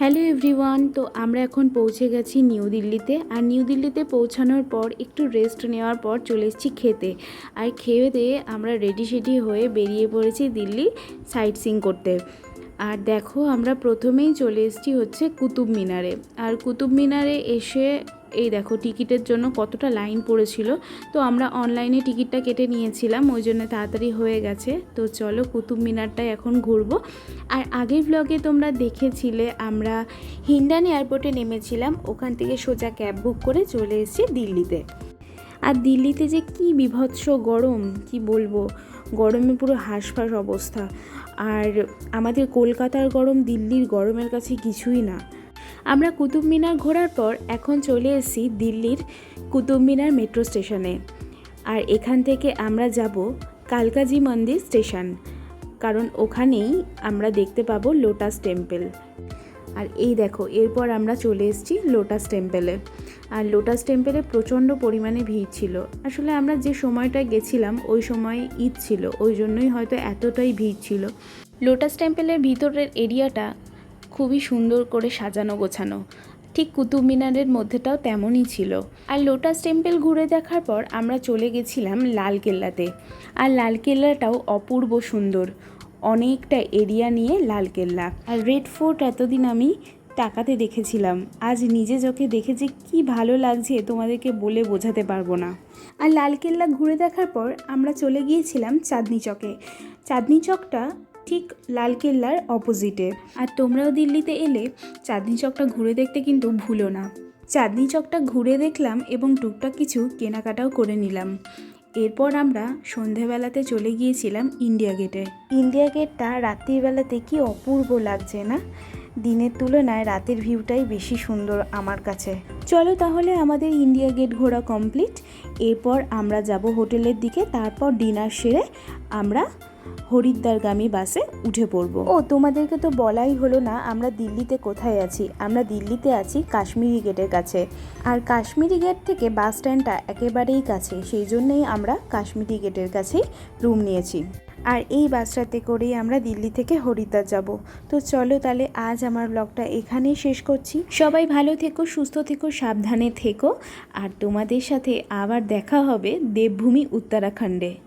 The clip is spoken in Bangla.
হ্যালো এভরিওয়ান, তো আমরা এখন পৌঁছে গেছি নিউ দিল্লিতে। আর নিউ দিল্লিতে পৌঁছানোর পর একটু রেস্ট নেওয়ার পর চলে এসেছি খেতে। আর খেয়ে দিয়ে আমরা রেডি সেডি হয়ে বেরিয়ে পড়েছি দিল্লি সাইট সিং করতে। আর দেখো আমরা প্রথমেই চলে এসেছি হচ্ছে কুতুব মিনারে। আর কুতুব মিনারে এসে এই দেখো টিকিটের জন্য কতটা লাইন পড়েছিল। তো আমরা অনলাইনে টিকিটটা কেটে নিয়েছিলাম, ওই জন্য তাড়াতাড়ি হয়ে গেছে। তো চলো কুতুব মিনারটাই এখন ঘুরবো। আর আগের ব্লগে তোমরা দেখেছিলে, আমরা হিন্ডান এয়ারপোর্টে নেমেছিলাম, ওখান থেকে সোজা ক্যাব বুক করে চলে এসেছি দিল্লিতে। আর দিল্লিতে যে কি বিভৎস গরম, কি বলব? গরমে পুরো হাঁসফাঁস অবস্থা। আর আমাদের কলকাতার গরম দিল্লির গরমের কাছে কিছুই না। আমরা কুতুব মিনার ঘোরার পর এখন চলে এসেছি দিল্লির কুতুব মিনার মেট্রো স্টেশনে। আর এখান থেকে আমরা যাব কালকাজি মন্দির স্টেশন, কারণ ওখানেই আমরা দেখতে পাবো লোটাস টেম্পল। আর এই দেখো, এরপর আমরা চলে এসেছি লোটাস টেম্পেলে। আর লোটাস টেম্পেলে প্রচণ্ড পরিমাণে ভিড় ছিল। আসলে আমরা যে সময়টা গেছিলাম, ওই সময় ঈদ ছিল, ওই জন্যই হয়তো এতটাই ভিড় ছিল। লোটাস টেম্পেলের ভিতরের এরিয়াটা খুবই সুন্দর করে সাজানো গোছানো। ঠিক কুতুব মিনারের মধ্যেটাও তেমনই ছিল। আর লোটাস টেম্পল ঘুরে দেখার পর আমরা চলে গেছিলাম লালকেল্লাতে। আর লালকেল্লাটাও অপূর্ব সুন্দর। অনেকটা এরিয়া নিয়ে লালকেল্লা। আর রেড ফোর্ট এতদিন আমি টাকাতে দেখেছিলাম। আজ নিজে চোখে দেখেছি কী ভালো লাগছে তোমাদেরকে বলে বোঝাতে পারব না। আর লালকেল্লা ঘুরে দেখার পর আমরা চলে গিয়েছিলাম চাঁদনি চকে। চাঁদনি চকটা ঠিক লালকেল্লার অপোজিটে আর তোমরাও দিল্লিতে এলে চাঁদনি চকটা ঘুরে দেখতে কিন্তু ভুলো না। চাঁদনি চকটা ঘুরে দেখলাম এবং টুকটাক কিছু কেনাকাটাও করে নিলাম। এরপর আমরা সন্ধেবেলাতে চলে গিয়েছিলাম ইন্ডিয়া গেটে ইন্ডিয়া গেটটা রাত্রিবেলাতে কি অপূর্ব লাগছে না? দিনের তুলনায় রাতের ভিউটাই বেশি সুন্দর আমার কাছে। চলো তাহলে আমাদের ইন্ডিয়া গেট ঘোরা কমপ্লিট এরপর আমরা যাব হোটেলের দিকে, তারপর ডিনার সেরে আমরা হরিদ্বারগামী বাসে উঠে পড়ব। ও, তোমাদেরকে তো বলাই হলো না আমরা দিল্লিতে কোথায় আছি। আমরা দিল্লিতে আছি কাশ্মীরি গেটের কাছে। আর কাশ্মীরি গেট থেকে বাস স্ট্যান্ডটা একেবারেই কাছে, সেই জন্যই আমরা কাশ্মীরি গেটের কাছেই রুম নিয়েছি। আর এই বাসটাতে করেই আমরা দিল্লি থেকে হরিদ্বার যাব। তো চলো তাহলে আজ আমার ব্লগটা এখানেই শেষ করছি। সবাই ভালো থেকো, সুস্থ থেকো, সাবধানে থেকো। আর তোমাদের সাথে আবার দেখা হবে দেবভূমি উত্তরাখণ্ডে।